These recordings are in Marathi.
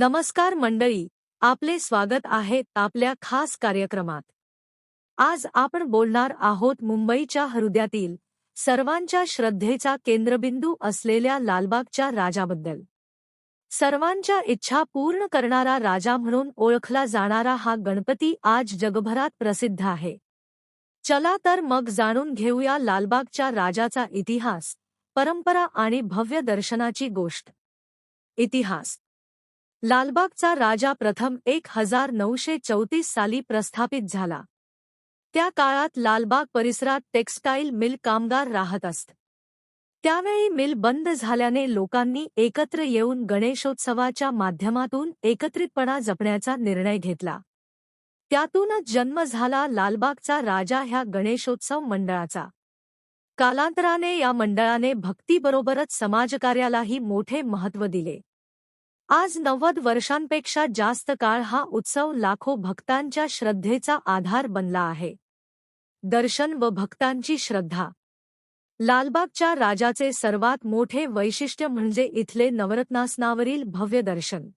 नमस्कार मंडळी आपले स्वागत आहे आपल्या खास कार्यक्रमात. आज आपण बोलणार आहोत मुंबईच्या हृदयातील सर्वांच्या श्रद्धेचा केंद्रबिंदू असलेल्या लालबागच्या राजाबद्दल. सर्वांच्या इच्छा पूर्ण करणारा राजा म्हणून ओळखला जाणारा हा गणपती आज जगभरात प्रसिद्ध आहे. चला तर मग जाणून घेऊया लालबागच्या राजाचा इतिहास परंपरा आणि भव्य दर्शनाची गोष्ट. इतिहास लालबागचा राजा प्रथम एक हजार नऊशे चौतीस साली प्रस्थापित झाला. त्या काळात लालबाग परिसरात टेक्स्टाईल मिल कामगार राहत असत. त्यावेळी मिल बंद झाल्याने लोकांनी एकत्र येऊन गणेशोत्सवाच्या माध्यमातून एकत्रितपणा जपण्याचा निर्णय घेतला. त्यातूनच जन्म झाला लालबागचा राजा ह्या गणेशोत्सव मंडळाचा. कालांतराने या मंडळाने भक्तीबरोबरच समाजकार्यालाही मोठे महत्त्व दिले. आज नव्वद वर्षांपेक्षा जास्त काळ हा उत्सव लाखो भक्तांच्या श्रद्धेचा आधार बनला आहे. दर्शन व भक्तांची श्रद्धा. लालबागच्या राजाचे सर्वात मोठे वैशिष्ट्य म्हणजे इथले नवरत्नासनावरील भव्य दर्शन.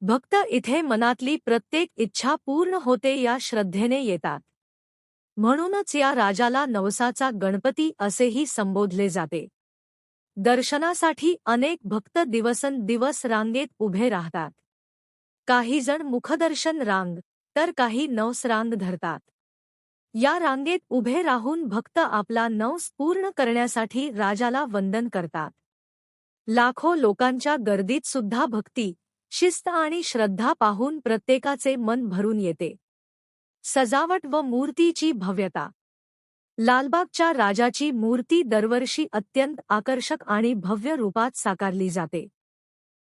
भक्त इथे मनातली प्रत्येक इच्छा पूर्ण होते या श्रद्धेने येतात. म्हणूनच या राजाला नवसाचा गणपती असेही संबोधले जाते. दर्शनासाठी अनेक भक्त दिवसंदिवस रांगेत उभे राहतात. काही जण मुखदर्शन रांग तर काही नवस रांग धरतात. या रांगेत उभे राहून भक्त आपला नवस पूर्ण करण्यासाठी राजाला वंदन करतात. लाखो लोकांच्या गर्दीत सुद्धा भक्ती शिस्त आणि श्रद्धा पाहून प्रत्येकाचे मन भरून येते. सजावट व मूर्तीची भव्यता लालबागच्या राजाची मूर्ती दरवर्षी अत्यंत आकर्षक आणि भव्य रूपात साकारली जाते.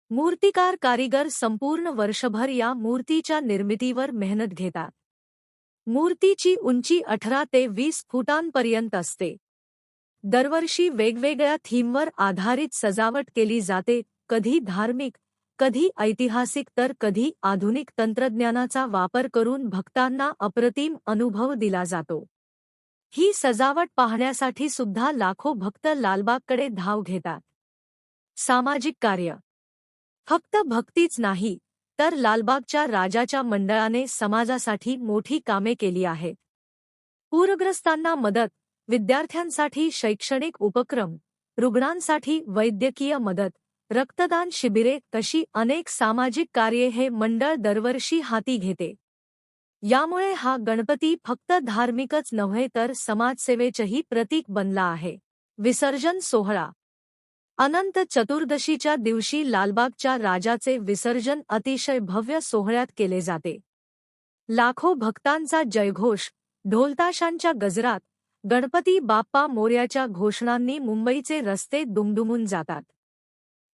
मूर्तिकार कारीगर संपूर्ण वर्षभर या मूर्तीच्या निर्मितीवर मेहनत घेतात. मूर्तीची उंची अठरा ते वीस फुटांपर्यंत असते. दरवर्षी वेगवेगळ्या थीमवर आधारित सजावट केली जाते कधी धार्मिक कधी ऐतिहासिक तर कधी आधुनिक तंत्रज्ञानाचा वापर करून भक्तांना अप्रतिम अनुभव दिला जातो. ही सजावट पाहण्यासाठी सुद्धा लाखो भक्त लालबागकडे धाव घेतात. सामाजिक कार्य. फक्त भक्तीच नाही तर लालबागच्या राजाच्या मंडळाने समाजासाठी मोठी कामे केली आहेत. पूरग्रस्तांना मदत विद्यार्थ्यांसाठी शैक्षणिक उपक्रम रुग्णांसाठी वैद्यकीय मदत रक्तदान शिबिरे तशी अनेक सामाजिक कार्ये हे मंडळ दरवर्षी हाती घेते. यामुळे हा गणपती फक्त धार्मिकच नव्हे तर समाजसेवेचेही प्रतीक बनला आहे. विसर्जन सोहळा. अनंत चतुर्दशीच्या दिवशी लालबागच्या राजाचे विसर्जन अतिशय भव्य सोहळ्यात केले जाते. लाखो भक्तांचा जयघोष ढोलताशांच्या गजरात गणपती बाप्पा मोर्याच्या घोषणांनी मुंबईचे रस्ते दुमदुमून जातात.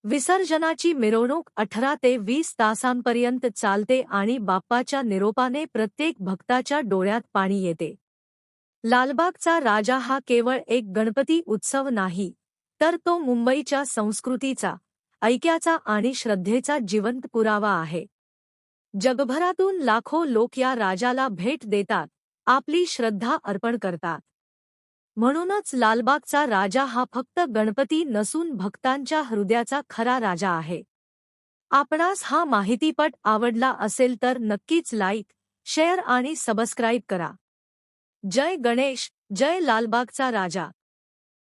विसर्जनाची मिरवणूक अठरा ते वीस तासांपर्यंत चालते आणि बाप्पाच्या निरोपाने प्रत्येक भक्ताच्या डोळ्यात पाणी येते. लालबागचा राजा हा केवळ एक गणपती उत्सव नाही तर तो मुंबईच्या संस्कृतीचा ऐक्याचा आणि श्रद्धेचा जिवंत पुरावा आहे. जगभरातून लाखो लोक या राजाला भेट देतात आपली श्रद्धा अर्पण करतात. म्हणूनच लालबागचा राजा हा फक्त गणपती नसून भक्तांच्या हृदयाचा खरा राजा आहे. आपणास हा माहितीपट आवडला असेल तर नक्कीच लाईक शेअर आणि सबस्क्राईब करा. जय गणेश जय लालबागचा राजा.